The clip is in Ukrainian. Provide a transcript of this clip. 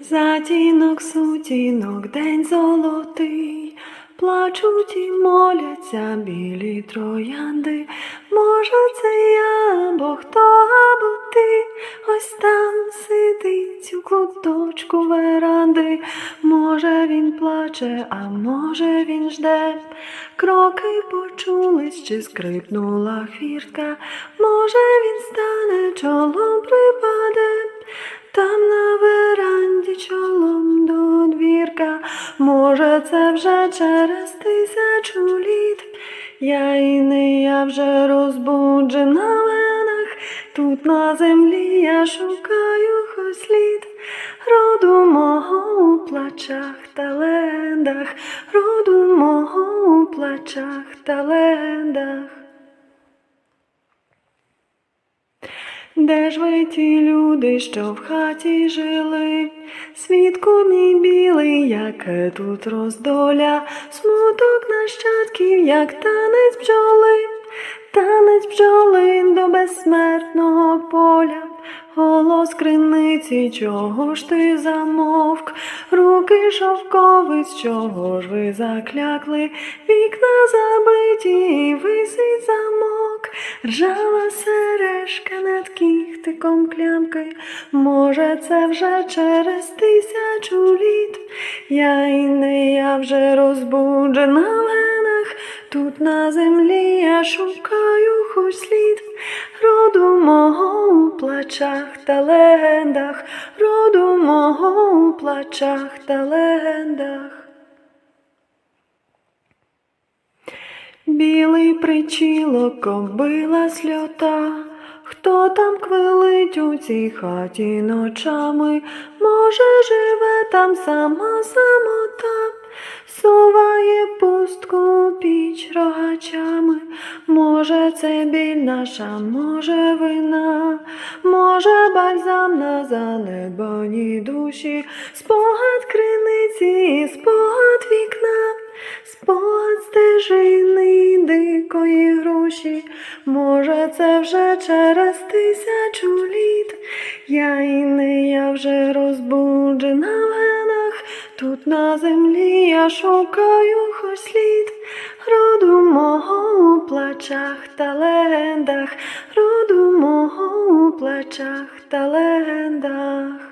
Затінок, сутінок, день золотий, плачуть і моляться білі троянди. Може, це я, бо хто або ти, ось там сидить у куточку веранди. Може, він плаче, а може він жде. Кроки почулись, чи скрипнула хвіртка. Може, він стане чолом припаде. Там на може, це вже через тисячу літ. Я і не я вже розбуджена в венах, тут на землі я шукаю хоч слід. Роду мого у плачах та лендах, роду мого у плачах та лендах. Де ж ви ті люди, що в хаті жили? Свідку мій яке тут роздоля, смуток нащадків, як танець бджоли, танець бджоли до безсмертного поля. Голос криниці, чого ж ти замовк? Руки шовковиць, чого ж ви заклякли? Вікна забиті, висить замок, ржава сережка над кіхтиком клямки. Може, це вже через тисячу літ. Я і не я вже розбуджена в венах. Тут на землі я шукаю хоч слід роду мого у плачах та легендах, роду мого у плачах та легендах. Білий причілок, кобила сльота. Хто там квилить у цій хаті ночами? Може, живе там сама самота, суває пустку піч рогачами. Може, це біль наша, може вина, може бальзам на занедбані душі, спогад криниці, спогад вікна. Спогад стежини дикої груші, може, це вже через тисячу літ. Я і не я вже розбуджена в венах, тут на землі я шукаю хоч слід. Роду мого у плачах та легендах, роду мого у плачах та легендах.